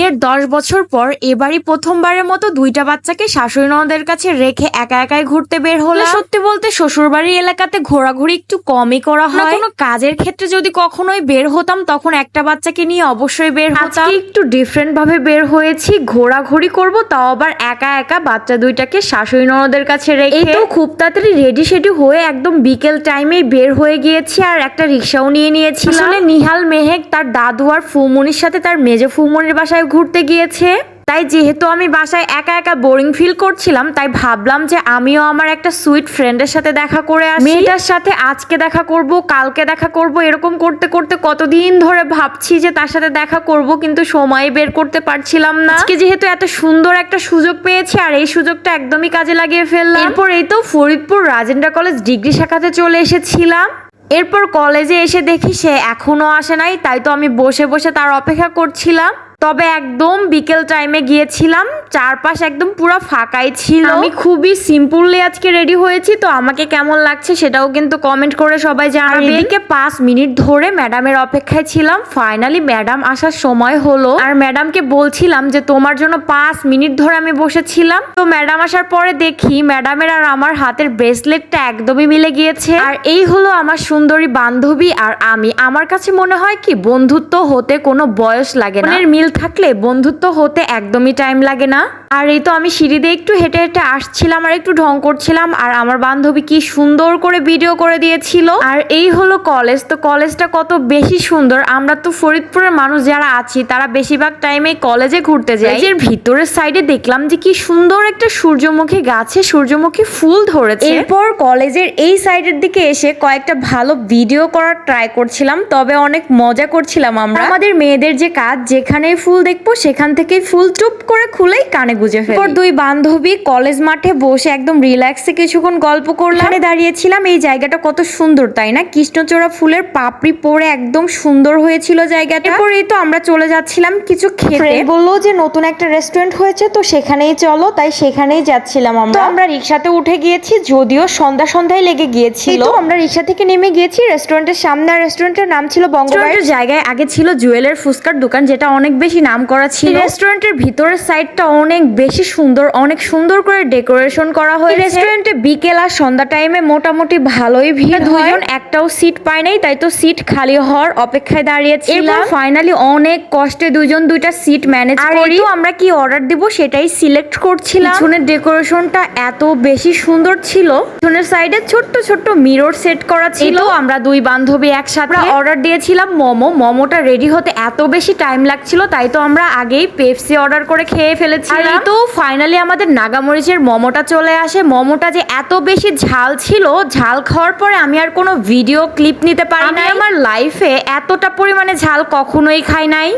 বিয়ের দশ বছর পর এবারই প্রথমবারের মতো দুইটা বাচ্চাকে শাশুড়ি ননদের কাছে রেখে একা একাই ঘুরতে বের হলো সত্যি বলতে শ্বশুরবাড়ির এলাকাতে ঘোরাঘুরি একটু কমই করা হয়। কোনো কাজের ক্ষেত্রে যদি কখনোই বের হতাম তখন একটা বাচ্চাকে নিয়ে অবশ্যই বের হতাম। একটু ডিফারেন্ট ভাবে বের হয়েছি ঘোরাঘুরি করব তাও আবার একা একা বাচ্চা দুইটাকে শাশুড়ি ননদের কাছে রেখে। তো খুব তাড়াতাড়ি রেডি সেডি হয়ে একদম বিকেল টাইমে বের হয়ে গিয়েছি আর একটা রিক্সাও নিয়ে নিয়েছি আসলে নিহাল মেহেক তার দাদু আর ফুমনির সাথে তার মেজে ফুমনির বাসায় ঘুরতে গিয়েছে। তাই যেহেতু আমি বাসায় একা একা বোরিং ফিল করছিলাম, তাই ভাবলাম যে আমিও আমার একটা সুইট ফ্রেন্ডের সাথে দেখা করে আসি। মেয়েটার সাথে আজকে দেখা করব, কালকে দেখা করব, এরকম করতে করতে কতদিন ধরে ভাবছি যে তার সাথে দেখা করব, কিন্তু সময় বের করতে পারছিলাম না। আজকে যেহেতু এত সুন্দর একটা সুযোগ পেয়েছি, আর এই সুযোগটা একদমই কাজে লাগিয়ে ফেললাম। এরপর এই তো ফরিদপুর রাজেন্দ্র কলেজ ডিগ্রি শাখাতে চলে এসেছিলাম। এরপর কলেজে এসে দেখি সে এখনও আসে নাই, তাই তো আমি বসে বসে তার অপেক্ষা করছিলাম। তবে একদম বিকেল টাইমে গিয়েছিলাম। চারপাশ একদম পুরো ফাঁকাই ছিল। আমি খুবই সিম্পললি আজকে রেডি হয়েছি তো আমাকে কেমন লাগছে সেটাও কিন্তু কমেন্ট করে সবাই জানাবে এদিকে পাঁচ মিনিট ধরে ম্যাডামের অপেক্ষায় ছিলাম। ফাইনালি ম্যাডাম আসার সময় হলো। আর ম্যাডামকে বলছিলাম যে তোমার জন্য পাঁচ মিনিট ধরে আমি বসেছিলাম। তো ম্যাডাম আসার পরে দেখি ম্যাডামের আর আমার হাতের ব্রেসলেটটা একদমই মিলে গিয়েছে। আর এই হলো আমার সুন্দরী বান্ধবী আর আমি। আমার কাছে মনে হয় কি বন্ধুত্ব হতে কোনো বয়স লাগে না। মিল থাকলে বন্ধুত্ব হতে একদমই টাইম লাগে না। ஏன்னா আর এই তো আমি সিঁড়ি দিয়ে একটু হেঁটে হেঁটে আসছিলাম আর একটু ঢং করছিলাম, আর আমার বান্ধবী কি সুন্দর করে ভিডিও করে দিয়েছিল। আর এই হলো কলেজ তো কলেজটা কত বেশি সুন্দর। আমরা তো ফরিদপুরের মানুষ যারা আছি, তারা বেশিরভাগ টাইমে কলেজে ঘুরতে যাই। এর ভিতরের সাইডে দেখলাম যে কি সুন্দর একটা সূর্যমুখী গাছে সূর্যমুখী ফুল ধরেছে। এরপর কলেজের এই সাইডের দিকে এসে কয়েকটা ভালো ভিডিও করার ট্রাই করছিলাম, তবে অনেক মজা করছিলাম আমরা। আমাদের মেয়েদের যে কাজ, যেখানেই ফুল দেখব, সেখান থেকেই ফুল চুপ করে খুলেই কানে গুজে ফেলি। দুই বান্ধবী কলেজ মাঠে বসে একদম রিল্যাক্সে কিছুক্ষণ গল্প করলাম। দাঁড়িয়েছিলাম এই জায়গাটা কত সুন্দর তাই না? কৃষ্ণচূড়া ফুলের পাপড়ি পরে একদম সুন্দর হয়েছিল জায়গাটা। এরপর এই তো আমরা চলে যাচ্ছিলাম কিছু খেতে। বলল যে নতুন একটা রেস্টুরেন্ট হয়েছে তো সেখানেই চলো। তাই সেখানেই যাচ্ছিলাম আমরা। আমরা রিক্সাতে উঠে গিয়েছি যদিও সন্ধ্যা সন্ধ্যায় লেগে গিয়েছিল। তো আমরা রিক্সা থেকে নেমে গিয়েছি রেস্টুরেন্টের সামনে। রেস্টুরেন্টের নাম ছিল বঙ্গবাড়ির জায়গায় আগে ছিল জুয়েলের ফুসকার দোকান যেটা অনেক বেশি নাম করা ছিল। রেস্টুরেন্টের ভিতরের সাইডটা অনেক বেশি সুন্দর অনেক সুন্দর করে ডেকোরেশন করা হয়েছে। রেস্টুরেন্টে বিকেল আর সন্ধ্যা টাইমে মোটামুটি ভালোই ভিড় দুজন একটাও সিট পায় নাই তাই তো সিট খালি হওয়ার অপেক্ষায় দাঁড়িয়েছিলাম। ফাইনালি অনেক কষ্টে দুজন দুইটা সিট ম্যানেজ করি। আমরা কি অর্ডার দিব সেটাই সিলেক্ট করছিলাম। পিছনের ডেকোরেশনটা এত বেশি সুন্দর ছিল। পিছনের সাইডে ছোট্ট ছোট্ট মিরর সেট করা ছিল। আমরা দুই বান্ধবী একসাথে অর্ডার দিয়েছিলাম মোমো। মোমোটা রেডি হতে এত বেশি টাইম লাগছিল তাই তো আমরা আগেই পেপসি অর্ডার করে খেয়ে ফেলেছি আর এই তো ফাইনালি আমাদের নাগামরিচের মোমোটা চলে আসে। মোমোটা যে এত বেশি ঝাল ছিল ঝাল খাওয়ার পরে আমি আর কোনো ভিডিও ক্লিপ নিতে পারি না আমার লাইফে এতটা পরিমাণে ঝাল কখনোই খাই নাই।